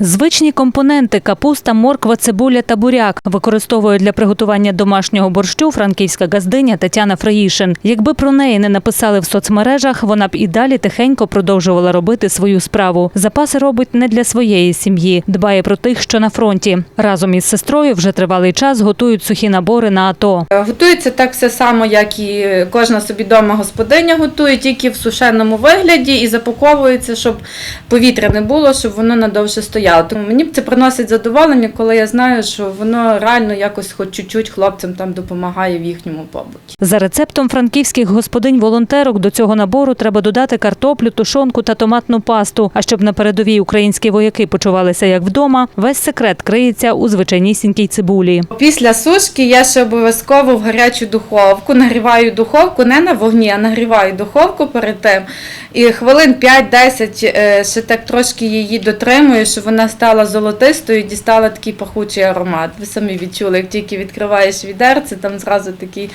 Звичні компоненти капуста, морква, цибуля та буряк використовує для приготування домашнього борщу франківська газдиня Тетяна Фраїшин. Якби про неї не написали в соцмережах, вона б і далі тихенько продовжувала робити свою справу. Запаси робить не для своєї сім'ї, дбає про тих, що на фронті. Разом із сестрою вже тривалий час готують сухі набори на АТО. Готується так все само, як і кожна собі дома господиня готує, тільки в сушеному вигляді і запаковується, щоб повітря не було, щоб воно надовше стояло. Тому мені це приносить задоволення, коли я знаю, що воно реально якось хоч чуть-чуть хлопцям там допомагає в їхньому побуті. За рецептом франківських господинь-волонтерок до цього набору треба додати картоплю, тушонку та томатну пасту. А щоб на передовій українські вояки почувалися як вдома, весь секрет криється у звичайнісінькій цибулі. Після сушки я ще обов'язково в гарячу духовку нагріваю духовку не на вогні, а нагріваю духовку перед тим. І хвилин 5-10 е, ще так трошки її дотримую, щоб вона стала золотистою дістала такий пахучий аромат. Ви самі відчули, як тільки відкриваєш відерце, там зразу такий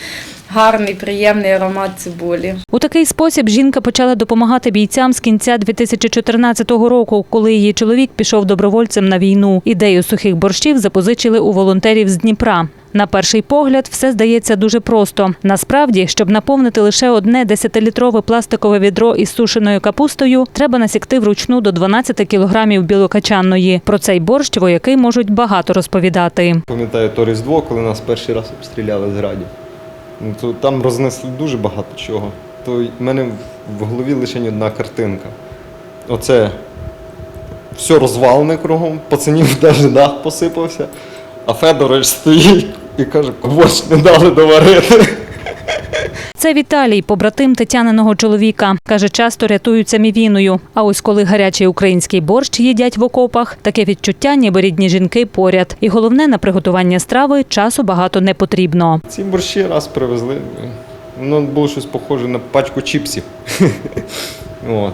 гарний, приємний аромат цибулі. У такий спосіб жінка почала допомагати бійцям з кінця 2014 року, коли її чоловік пішов добровольцем на війну. Ідею сухих борщів запозичили у волонтерів з Дніпра. На перший погляд, все здається дуже просто. Насправді, щоб наповнити лише одне 10-літрове пластикове відро із сушеною капустою, треба насікти вручну до 12 кілограмів білокачанної. Про цей борщ вояки можуть багато розповідати. Пам'ятаю то Різдво, коли нас перший раз обстріляли з градів. Ну, там рознесли дуже багато чого. То в мене в голові лише одна картинка. Оце все розвалене кругом, пацанів навіть дах посипався, а Федорович стоїть і каже, борщ не дали доварити. Це Віталій, побратим Тетяниного чоловіка. Каже, часто рятуються мівіною. А ось коли гарячий український борщ їдять в окопах, таке відчуття, ніби рідні жінки поряд. І головне на приготування страви часу багато не потрібно. Ці борщі раз привезли. Воно було щось похоже на пачку чіпсів. От.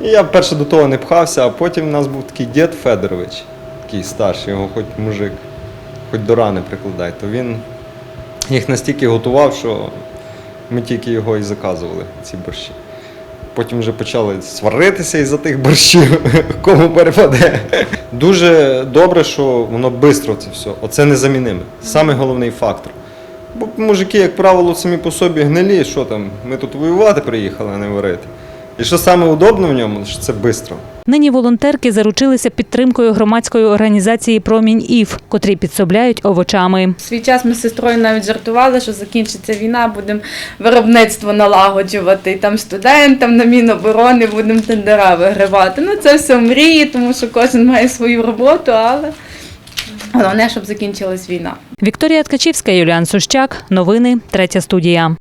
І я перше до того не пхався, а потім в нас був такий дід Федорович, такий старший, його хоч мужик, хоч до рани прикладай, то він їх настільки готував, що ми тільки його і заказували, ці борщі. Потім вже почали сваритися із-за тих борщів, кому перепаде. Дуже добре, що воно швидко це все. Оце незаміниме. Саме головний фактор. Бо мужики, як правило, самі по собі гнилі, що там, ми тут воювати приїхали, а не варити. І що саме удобно в ньому, що це швидко. Нині волонтерки заручилися підтримкою громадської організації Промінь Ів, котрі підсобляють овочами. В свій час ми з сестрою навіть жартували, що закінчиться війна, будемо виробництво налагоджувати. І там студентам на Міноборони будемо тендера вигравати. Ну це все мрії, тому що кожен має свою роботу, але головне, щоб закінчилась війна. Вікторія Ткачівська, Юліан Сущак. Новини. Третя студія.